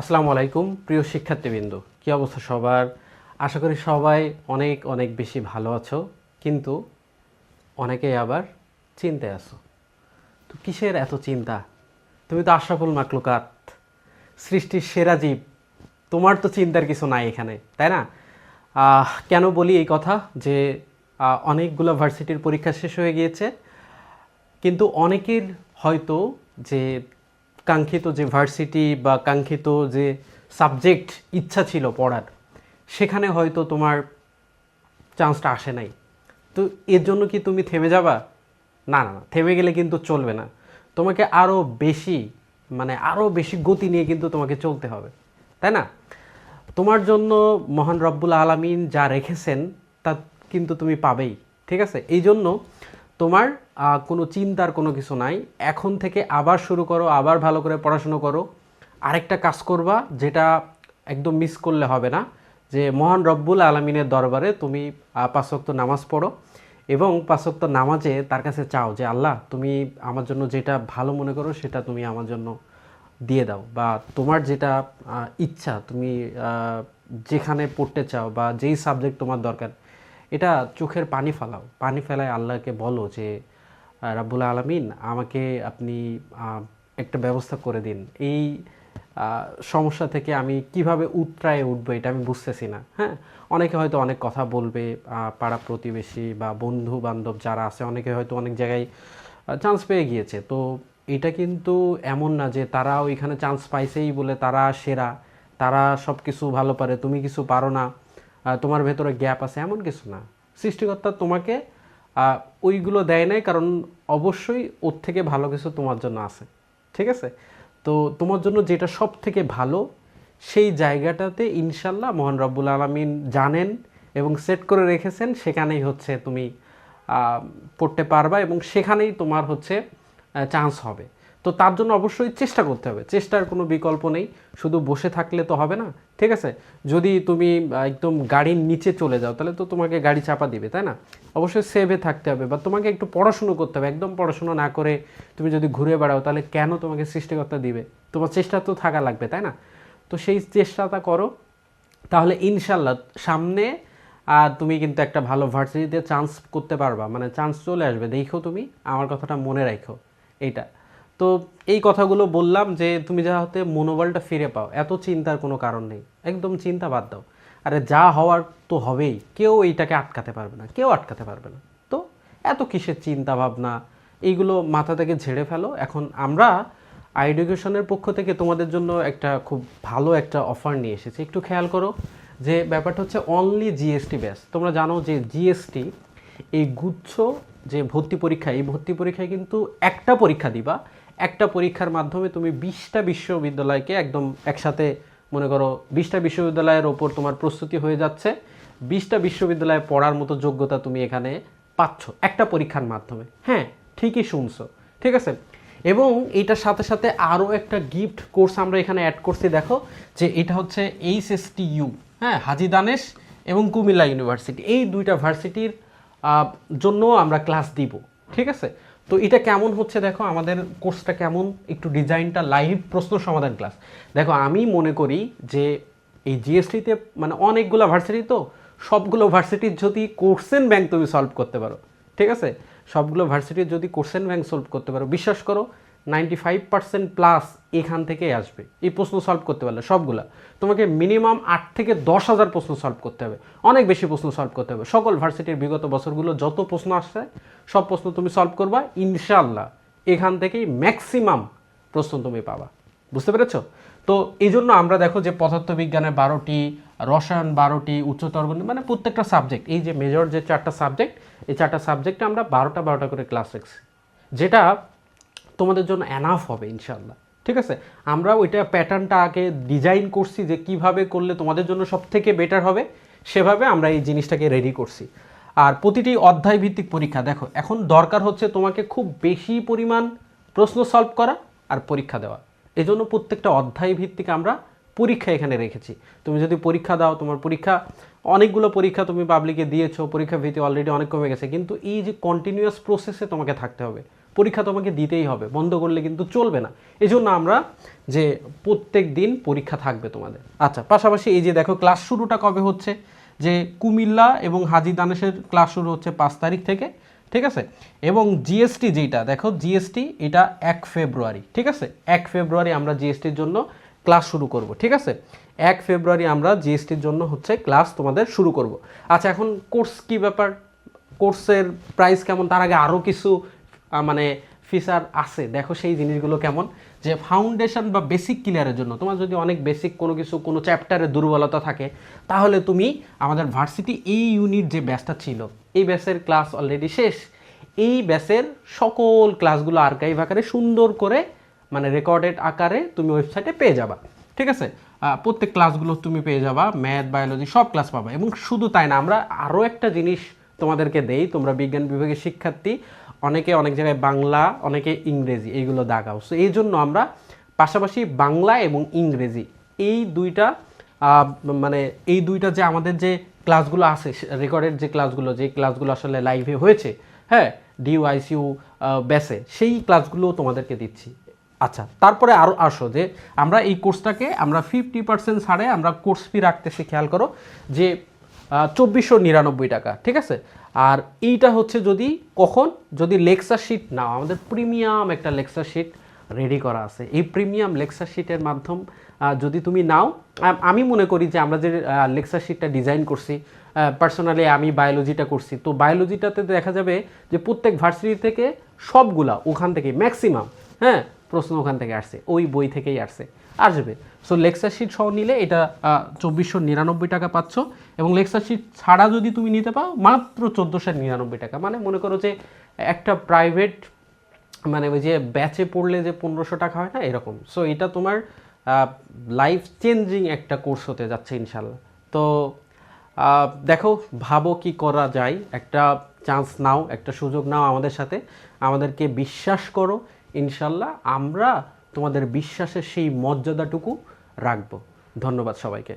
আসসালামু আলাইকুম, প্রিয় শিক্ষার্থীবৃন্দ। কী অবস্থা সবার? আশা করি সবাই অনেক অনেক বেশি ভালো আছো, কিন্তু অনেকেই আবার চিন্তায় আছো। তো কিসের এত চিন্তা? তুমি তো আশরাফুল মাকলুকাত, সৃষ্টির সেরা জীব। তোমার তো চিন্তার কিছু নাই এখানে, তাই না? কেন বলি এই কথা যে অনেকগুলো ভার্সিটির পরীক্ষা শেষ হয়ে গিয়েছে, কিন্তু অনেকের হয়তো যে কাঙ্ক্ষিত যে ভার্সিটি বা কাঙ্ক্ষিত যে সাবজেক্ট ইচ্ছা ছিল পড়ার, সেখানে হয়তো তোমার চান্সটা আসে নাই। তো এর জন্য কি তুমি থেমে যাবা? না না না, থেমে গেলে কিন্তু চলবে না। তোমাকে আরও বেশি মানে আরও বেশি গতি নিয়ে কিন্তু তোমাকে চলতে হবে, তাই না? তোমার জন্য মহান রব্বুল আলমিন যা রেখেছেন, তা কিন্তু তুমি পাবেই, ঠিক আছে? এই জন্য তোমার কোনো চিন্তার কোনো কিছু নাই। এখন থেকে আবার শুরু করো, আবার ভালো করে পড়াশুনো করো। আরেকটা কাজ করবা যেটা একদম মিস করলে হবে না, যে মহান রব্বুল আলমিনের দরবারে তুমি ওয়াক্ত নামাজ পড়ো এবং পাঁচ ওয়াক্ত নামাজে তার কাছে চাও যে, আল্লাহ, তুমি আমার জন্য যেটা ভালো মনে করো সেটা তুমি আমার জন্য দিয়ে দাও। বা তোমার যেটা ইচ্ছা, তুমি যেখানে পড়তে চাও বা যেই সাবজেক্ট তোমার দরকার এটা চোখের পানি ফেলাও। পানি ফেলায় আল্লাহকে বলো যে আহ, রাব্বুল আলমিন আমাকে আপনি একটা ব্যবস্থা করে দিন। এই সমস্যা থেকে আমি কীভাবে উতরায়ে উঠবো এটা আমি বুঝতেছি না হ্যাঁ? অনেকে হয়তো অনেক কথা বলবে পাড়া প্রতিবেশী বা বন্ধু বান্ধব যারা আছে অনেকে হয়তো অনেক জায়গায় চান্স পেয়ে গিয়েছে। তো এটা কিন্তু এমন না যে তারা ওইখানে চান্স পাইছেই বলে তারা সেরা তারা সব কিছু ভালো পারে তুমি কিছু পারো না। তোমার ভেতরে গ্যাপ আছে, এমন কিছু না। সৃষ্টিকর্তা তোমাকে ওইগুলো দেয় নাই, কারণ অবশ্যই ওর থেকে ভালো কিছু তোমার জন্য আছে। ঠিক আছে? তো তোমার জন্য যেটা সব থেকে ভালো, সেই জায়গাটাতে ইনশাল্লাহ মোহন রব্বুল আলমিন জানেন এবং সেট করে রেখেছেন, সেখানেই হচ্ছে তুমি পড়তে পারবা এবং সেখানেই তোমার হচ্ছে চান্স হবে। তো তার জন্য অবশ্যই চেষ্টা করতে হবে। চেষ্টার কোনো বিকল্প নেই। শুধু বসে থাকলে তো হবে না, ঠিক আছে? যদি তুমি একদম গাড়ির নিচে চলে যাও, তাহলে তো তোমাকে গাড়ি চাপা দিবে, তাই না? অবশ্যই সেভে থাকতে হবে বা তোমাকে একটু পড়াশুনো করতে হবে। একদম পড়াশুনো না করে তুমি যদি ঘুরে বেড়াও, তাহলে কেন তোমাকে সৃষ্টিকর্তা দিবে? তোমার চেষ্টা তো থাকা লাগবে, তাই না? তো সেই চেষ্টাটা করো। তাহলে ইনশাল্লাহ সামনে, আর তুমি কিন্তু একটা ভালো ভার্সিটিতে চান্স করতে পারবা। মানে চান্স চলে আসবে। দেখো তুমি, আমার কথাটা মনে রাখো। এইটা। তো এই কথাগুলো বললাম যে তুমি যা হতে মনোবলটা ফিরে পাও, এত চিন্তার কোনো কারণ নেই, একদম চিন্তা বাদ দাও। আরে যা হওয়ার তো হবেই, কেউ এইটাকে আটকাতে পারবে না, কেউ আটকাতে পারবে না। তো এত কিসের চিন্তা ভাবনা? এইগুলো মাথা থেকে ঝেড়ে ফেলো। এখন আমরা এডুকেশনের পক্ষ থেকে তোমাদের জন্য একটা খুব ভালো একটা অফার নিয়ে এসেছি। একটু খেয়াল করো যে ব্যাপারটা হচ্ছে অনলি জিএসটি ব্যাস তোমরা জানো যে জিএসটি এই গুচ্ছ যে ভর্তি পরীক্ষা, এই ভর্তি পরীক্ষায় কিন্তু একটা পরীক্ষা দিবা একটা পরীক্ষার মাধ্যমে তুমি বিশটা বিশ্ববিদ্যালয়কে একদম একসাথে, মনে করো, বিশটা বিশ্ববিদ্যালয়ের ওপর তোমার প্রস্তুতি হয়ে যাচ্ছে। বিশটা বিশ্ববিদ্যালয়ে পড়ার মতো যোগ্যতা তুমি এখানে পাচ্ছ একটা পরীক্ষার মাধ্যমে। হ্যাঁ ঠিকই শুনছো। ঠিক আছে? এবং এটার সাথে সাথে আরও একটা গিফট কোর্স আমরা এখানে অ্যাড করছি, দেখো, যে এটা হচ্ছে এইচ এস টি ইউ হ্যাঁ হাজি দানেশ এবং কুমিল্লা ইউনিভার্সিটি। এই দুইটা ভার্সিটির জন্য আমরা ক্লাস দিব। ঠিক আছে? তো এটা কেমন হচ্ছে দেখো? আমাদের কোর্সটা কেমন? একটু ডিজাইনটা লাইভ প্রশ্ন সমাধান ক্লাস। দেখো, আমি মনে করি যে এই জিএসটিতে মানে অনেকগুলো ভার্সিটি তো, সবগুলো ভার্সিটির যদি কোর্সেন ব্যাংক তুমি সলভ করতে পারো, ঠিক আছে? সবগুলো ভার্সিটির যদি কোর্সেন ব্যাংক সলভ করতে পারো, বিশ্বাস করো নাইনটি ফাইভ পার্সেন্ট প্লাস এখান থেকেই আসবে। এই প্রশ্ন সলভ করতে পারলে সবগুলা। তোমাকে মিনিমাম আট থেকে দশ হাজার প্রশ্ন সলভ করতে হবে। অনেক বেশি প্রশ্ন সলভ করতে হবে। সকল ভার্সিটির বিগত বছরগুলো যত প্রশ্ন আসছে, সব প্রশ্ন তুমি সলভ করবা। ইনশাল্লাহ এখান থেকেই ম্যাক্সিমাম প্রশ্ন তুমি পাবা। বুঝতে পেরেছ? তো এই জন্য আমরা দেখো যে পদার্থবিজ্ঞানের বারোটি, রসায়ন বারোটি, উচ্চতর মানে প্রত্যেকটা সাবজেক্ট, এই যে মেজর যে চারটা সাবজেক্ট, এই চারটা সাবজেক্টে আমরা বারোটা বারোটা করে ক্লাস রাখছি। যেটা তোমাদের জন্য অ্যানাফ হবে ইনশাল্লাহ ঠিক আছে? আমরা ওইটা প্যাটার্নটা আগে ডিজাইন করছি যে কীভাবে করলে তোমাদের জন্য সব থেকে বেটার হবে, সেভাবে আমরা এই জিনিসটাকে রেডি করছি। আর প্রতিটি অধ্যায় ভিত্তিক পরীক্ষা, দেখো, এখন দরকার হচ্ছে তোমাকে খুব বেশি পরিমাণ প্রশ্ন সলভ করা আর পরীক্ষা দেওয়া। এই জন্য প্রত্যেকটা অধ্যায় ভিত্তিক আমরা পরীক্ষা এখানে রেখেছি। তুমি যদি পরীক্ষা দাও, তোমার পরীক্ষা, অনেকগুলো পরীক্ষা তুমি পাবলিকে দিয়েছ পরীক্ষা ভিত্তি অলরেডি অনেক কমে গেছে, কিন্তু এই যে কন্টিনিউয়াস প্রসেসে তোমাকে থাকতে হবে। পরীক্ষা তোমাকে দিতেই হবে, বন্ধ করলে কিন্তু চলবে না। এই জন্য আমরা যে প্রত্যেক দিন পরীক্ষা থাকবে তোমাদের। আচ্ছা পাশাপাশি এই যে দেখো, ক্লাস শুরুটা কবে হচ্ছে? যে কুমিল্লা এবং হাজি দানেশের ক্লাস শুরু হচ্ছে পাঁচ তারিখ থেকে, ঠিক আছে? এবং জিএসটি যেটা দেখো জিএসটি এটা এক ফেব্রুয়ারি, ঠিক আছে? এক ফেব্রুয়ারি আমরা জিএসটির জন্য ক্লাস শুরু করব, ঠিক আছে? এক ফেব্রুয়ারি আমরা জিএসটির জন্য হচ্ছে ক্লাস তোমাদের শুরু করব। আচ্ছা এখন কোর্স কি ব্যাপার? কোর্সের প্রাইস কেমন? তার আগে আরও কিছু মানে ফিচার আছে। দেখো সেই জিনিসগুলো কেমন। যে ফাউন্ডেশন বা বেসিক ক্লিয়ারের জন্য, তোমার যদি অনেক বেসিক কোনো কিছু, কোনো চ্যাপ্টারে দুর্বলতা থাকে, তাহলে তুমি আমাদের ভার্সিটি এই ইউনিট যে ব্যাচটা ছিল, এই ব্যাচের ক্লাস অলরেডি শেষ। এই ব্যাচের সকল ক্লাসগুলো আর্কাইভ আকারে সুন্দর করে মানে রেকর্ডেড আকারে তুমি ওয়েবসাইটে পেয়ে যাবা। ঠিক আছে? প্রত্যেক ক্লাসগুলো তুমি পেয়ে যাবা ম্যাথ বায়োলজি সব ক্লাস পাবা। এবং শুধু তাই না, আমরা আরও একটা জিনিস তোমাদেরকে দেই, তোমরা বিজ্ঞান বিভাগের শিক্ষার্থী অনেকে অনেক জায়গায় বাংলা, অনেকে ইংরেজি এইগুলো দাগাও। সো এই জন্য আমরা পাশাপাশি বাংলা এবং ইংরেজি এই দুইটা মানে এই দুইটা যে আমাদের যে ক্লাসগুলো আছে রেকর্ডেড যে ক্লাসগুলো যে ক্লাসগুলো আসলে লাইভে হয়েছে হ্যাঁ ডিওআইসিউ ব্যাসে সেই ক্লাসগুলো তোমাদেরকে দিচ্ছি। আচ্ছা তারপরে আরও আসো যে আমরা এই কোর্সটাকে আমরা ফিফটি পার্সেন্ট ছাড়ে আমরা কোর্স ফি রাখতেছি, খেয়াল করো, যে চব্বিশশো নিরানব্বই টাকা, ঠিক আছে? আর এইটা হচ্ছে যদি কখন? যদি লেকচার শিট নাও, আমাদের প্রিমিয়াম একটা লেকচার শিট রেডি করা আছে। এই প্রিমিয়াম লেকচার শিটের মাধ্যম যদি তুমি নাও, আমি মনে করি যে আমরা যে লেকচার শিটটা ডিজাইন করছি পার্সোনালি আমি বায়োলজিটা করছি, তো বায়োলজিটাতে দেখা যাবে যে প্রত্যেক ভার্সিটি থেকে সবগুলা ওখান থেকে ম্যাক্সিমাম হ্যাঁ প্রশ্ন ওখান থেকে আসছে, ওই বই থেকেই আসছে। আসবে সো লেকচার শিট সহ নিলে এটা চব্বিশশো নিরানব্বই টাকা পাচ্ছ। এবং লেকচার শিট ছাড়া যদি তুমি নিতে পাও, মাত্র চোদ্দোশো নিরানব্বই টাকা। মানে মনে করো যে, একটা প্রাইভেট মানে ওই যে ব্যাচে পড়লে যে পনেরোশো টাকা হয় না, এরকম। সো এটা তোমার লাইফ চেঞ্জিং একটা কোর্স হতে যাচ্ছে ইনশাল্লাহ তো দেখো, ভাবো কি করা যায়। একটা চান্স নাও, একটা সুযোগ নাও আমাদের সাথে। আমাদেরকে বিশ্বাস করো ইনশাল্লাহ আমরা তোমাদের বিশ্বাসের সেই মর্যাদাটুকু রাখব। ধন্যবাদ সবাইকে।